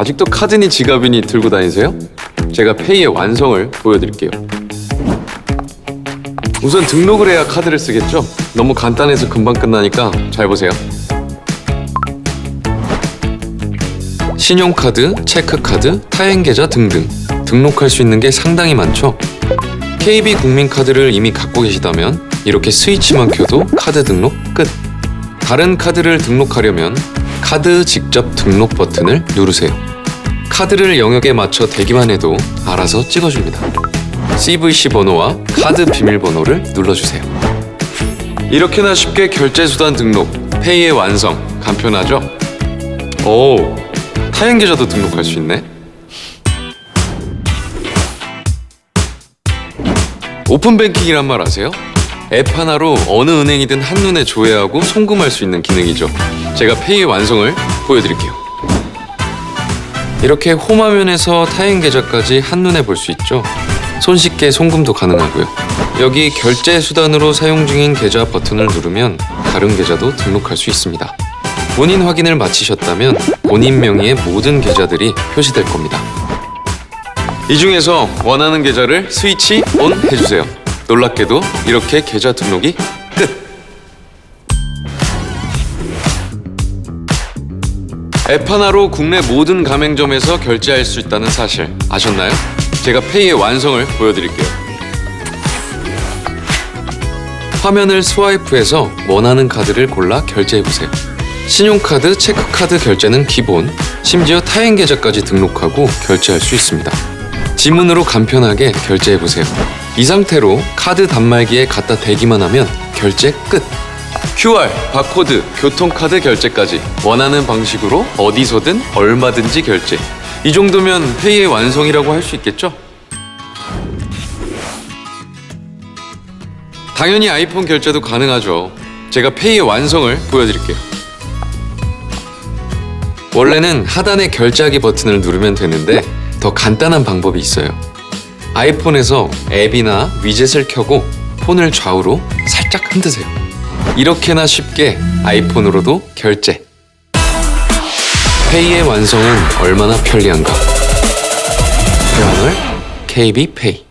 아직도 카드니 지갑이니 들고 다니세요? 제가 페이의 완성을 보여드릴게요. 우선 등록을 해야 카드를 쓰겠죠? 너무 간단해서 금방 끝나니까 잘 보세요. 신용카드, 체크카드, 타행계좌 등등 등록할 수 있는 게 상당히 많죠. KB 국민카드를 이미 갖고 계시다면 이렇게 스위치만 켜도 카드 등록 끝. 다른 카드를 등록하려면 카드 직접 등록 버튼을 누르세요. 카드를 영역에 맞춰 대기만 해도 알아서 찍어줍니다. CVC 번호와 카드 비밀번호를 눌러주세요. 이렇게나 쉽게 결제 수단 등록, 페이의 완성, 간편하죠? 오, 타행 계좌도 등록할 수 있네. 오픈 뱅킹이란 말 아세요? 앱 하나로 어느 은행이든 한눈에 조회하고 송금할 수 있는 기능이죠. 제가 페이의 완성을 보여드릴게요. 이렇게 홈 화면에서 타행 계좌까지 한눈에 볼 수 있죠. 손쉽게 송금도 가능하고요. 여기 결제 수단으로 사용 중인 계좌 버튼을 누르면 다른 계좌도 등록할 수 있습니다. 본인 확인을 마치셨다면 본인 명의의 모든 계좌들이 표시될 겁니다. 이 중에서 원하는 계좌를 스위치 온 해주세요. 놀랍게도 이렇게 계좌 등록이 끝! 앱 하나로 국내 모든 가맹점에서 결제할 수 있다는 사실 아셨나요? 제가 페이의 완성을 보여드릴게요. 화면을 스와이프해서 원하는 카드를 골라 결제해보세요. 신용카드, 체크카드 결제는 기본, 심지어 타행 계좌까지 등록하고 결제할 수 있습니다. 지문으로 간편하게 결제해보세요. 이 상태로 카드 단말기에 갖다 대기만 하면 결제 끝! QR, 바코드, 교통카드 결제까지 원하는 방식으로 어디서든 얼마든지 결제. 이 정도면 페이의 완성이라고 할 수 있겠죠? 당연히 아이폰 결제도 가능하죠. 제가 페이의 완성을 보여드릴게요. 원래는 하단의 결제하기 버튼을 누르면 되는데 더 간단한 방법이 있어요. 아이폰에서 앱이나 위젯을 켜고 폰을 좌우로 살짝 흔드세요. 이렇게나 쉽게 아이폰으로도 결제. 페이의 완성은 얼마나 편리한가. 채널 KB 페이.